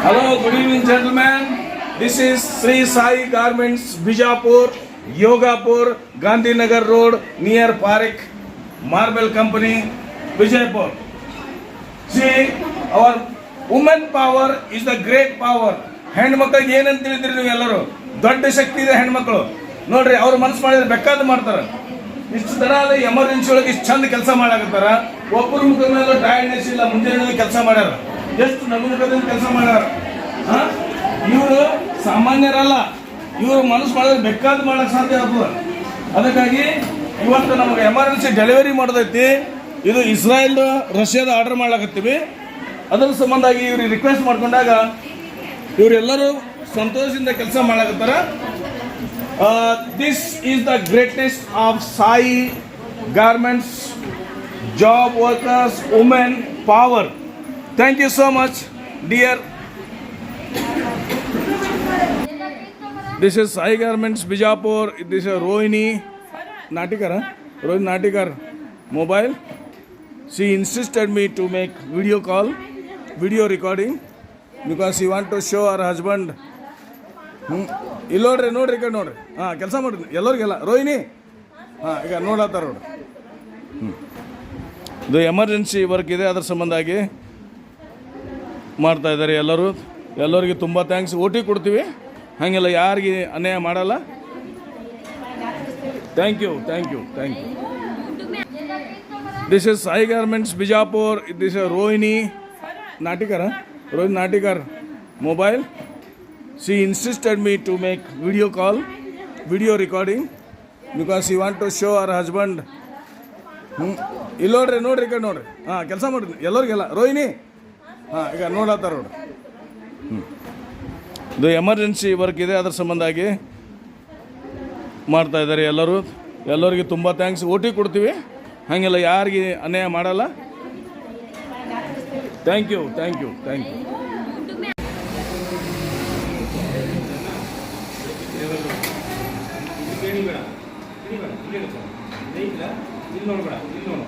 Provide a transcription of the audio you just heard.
Hello, good evening, gentlemen. This is Sri Sai Garments, Bijapur, Yogapur, Gandhinagar Road, near Parik, Marble Company, Bijapur. See, our woman power is the great power. ಹೆಣ್ಮಕ್ಳಿಗೆ ಏನಂತ ತಿಳಿದ್ರಿ ನೀವು ಎಲ್ಲರೂ ದೊಡ್ಡ ಶಕ್ತಿ ಇದೆ ಹೆಣ್ಮಕ್ಳು ನೋಡ್ರಿ ಅವ್ರ ಮನಸ್ಸು ಮಾಡಿದ್ರೆ ಬೇಕಾದ ಮಾಡ್ತಾರೆ ಇಷ್ಟು ತರ ಎಮರ್ಜೆನ್ಸಿ ಒಳಗೆ ಇಷ್ಟು ಚಂದ ಕೆಲಸ ಮಾಡಾಕತ್ತಾರ ಒಬ್ಬರು ಮುಖದ ಮೇಲೆ ಟೈರ್ಡ್ನೆಸ್ ಇಲ್ಲ ಮುಂಜಾನೆ ಕೆಲಸ ಮಾಡ್ಯಾರ ಎಷ್ಟು ನಗುಮುಖದಿಂದ ಕೆಲಸ ಮಾಡ್ಯಾರ? ಇವರು ಸಾಮಾನ್ಯರಲ್ಲ. ಇವರು ಮನಸ್ಸು ಮಾಡಿದ್ರೆ ಬೇಕಾದ ಮಾಡಕ್ ಸಾಧ್ಯ ಆಗ್ತದ. ಅದಕ್ಕಾಗಿ ಇವತ್ತು ನಮಗೆ ಎಮರ್ಜೆನ್ಸಿ ಡೆಲಿವರಿ ಮಾಡೋದೈತಿ. ಇದು ಇಸ್ರಾಯೇಲ್ ರಷ್ಯಾದ ಆರ್ಡರ್ ಮಾಡ್ಲಾಕತ್ತೀವಿ. ಅದರ ಸಂಬಂಧಾಗಿ ಇವ್ರಿಗೆ ರಿಕ್ವೆಸ್ಟ್ ಮಾಡ್ಕೊಂಡಾಗ ಇವರೆಲ್ಲರೂ ಸಂತೋಷದಿಂದ ಕೆಲಸ ಮಾಡಕತ್ತಾರ this is the greatest of Sai garments job workers women power thank you so much dear this is Sai garments Bijapur this is Rohini Natikar Rohini Natikar mobile she insisted me to make video call, video recording, because she want to show her husband. ಹ್ಞೂ ಇಲ್ಲಿ ನೋಡ್ರಿ ನೋಡ್ರಿ ಈ ಕಡೆ ನೋಡ್ರಿ. ಹಾಂ, ಕೆಲಸ ಮಾಡ್ರಿ. ಎಲ್ಲರಿಗೆಲ್ಲ ರೋಹಿಣಿ ಹಾಂ, ಈಗ ನೋಡತ್ತಾರ ನೋಡ್ರಿ ಹ್ಞೂ ಇದು ಎಮರ್ಜೆನ್ಸಿ ವರ್ಕ್ ಇದೆ, ಅದ್ರ ಸಂಬಂಧಾಗಿ ಮಾಡ್ತಾ ಇದ್ದಾರೆ ಎಲ್ಲರೂ. ಎಲ್ಲರಿಗೆ ತುಂಬ ಥ್ಯಾಂಕ್ಸ್ ಓಟಿ ಕೊಡ್ತೀವಿ. ಹಾಗೆಲ್ಲ ಯಾರಿಗೆ ಅನ್ಯಾಯ ಮಾಡಲ್ಲ. Thank you thank you thank you this is Sai garments Bijapur this is Rohini Natikar Rohini Natikar mobile she insisted me to make video call video recording because you want to show our husband ಹ್ಞೂ ಇಲ್ಲ ನೋಡ್ರಿ ಕಡೆ ನೋಡ್ರಿ. ಹಾಂ, ಕೆಲಸ ಮಾಡ್ರಿ ಎಲ್ಲರಿಗೆಲ್ಲ. ರೋಹಿಣಿ ಹಾಂ ಈಗ ನೋಡತ್ತಾರ ನೋಡ್ರಿ ಹ್ಞೂ ಇದು ಎಮರ್ಜೆನ್ಸಿ ವರ್ಕ್ ಇದೆ ಅದ್ರ ಸಂಬಂಧಾಗಿ ಮಾಡ್ತಾ ಇದ್ದಾರೆ ಎಲ್ಲರೂ ಎಲ್ಲರಿಗೆ ತುಂಬ ಥ್ಯಾಂಕ್ಸ್ ಓ ಕೊಡ್ತೀವಿ ಹಾಗೆಲ್ಲ ಯಾರಿಗೆ ಅನ್ಯಾಯ ಮಾಡಲ್ಲ thank you thank you thank you ಇಲ್ಲಿ ನೋಡ್ಬೇಡ ಇಲ್ಲಿ ನೋಡು